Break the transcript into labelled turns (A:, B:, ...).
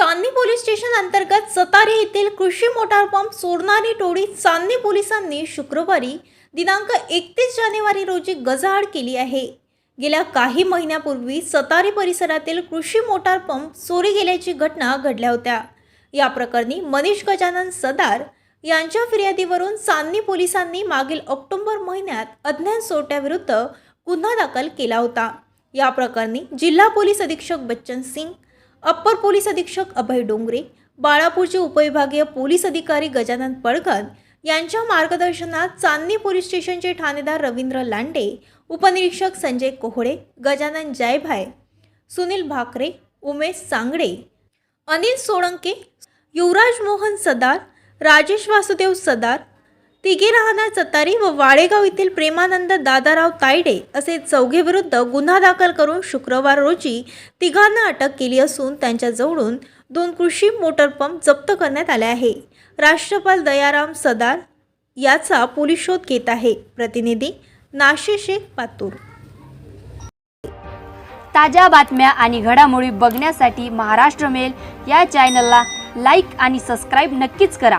A: चांदणी police station अंतर्गत सतारे येथील कृषी मोटार पंप चोरणारी टोळी चांदणी पोलिसांनी शुक्रवारी दिनांक एकतीस जानेवारी रोजी गजाआड केली आहे. गेल्या काही महिन्यापूर्वी सतारे परिसरातील कृषी मोटार पंप चोरी गेल्याची घटना घडल्या होत्या. या प्रकरणी मनीष गजानन सदार यांच्या फिर्यादीवरून चांदणी पोलिसांनी मागील ऑक्टोबर महिन्यात अज्ञात चोरट्याविरुद्ध गुन्हा दाखल केला होता. या प्रकरणी जिल्हा पोलीस अधीक्षक बच्चन सिंग अप्पर पोलीस अधीक्षक अभय डोंगरे बाळापूरचे उपविभागीय पोलीस अधिकारी गजानन पडघन यांच्या मार्गदर्शनात चांदणी पोलीस स्टेशनचे ठाणेदार रवींद्र लांडे उपनिरीक्षक संजय कोहळे गजानन जायभाय सुनील भाकरे उमेश सांगडे अनिल सोळंके युवराज मोहन सदार राजेश वासुदेव सदार तिघे राहणार चतारी व वाळेगाव येथील प्रेमानंद दादाराव तायडे असे चौघे विरुद्ध गुन्हा दाखल करून शुक्रवार रोजी तिघांना अटक केली असून त्यांच्याजवळून दोन कृषी मोटर पंप जप्त करण्यात आले आहे. राष्ट्रपाल दयाराम सदार याचा पोलीस शोध घेत आहे. प्रतिनिधी नाशे शेख पातूर.
B: ताज्या बातम्या आणि घडामोडी बघण्यासाठी महाराष्ट्र मेल या चॅनलला लाईक आणि सबस्क्राईब नक्कीच करा.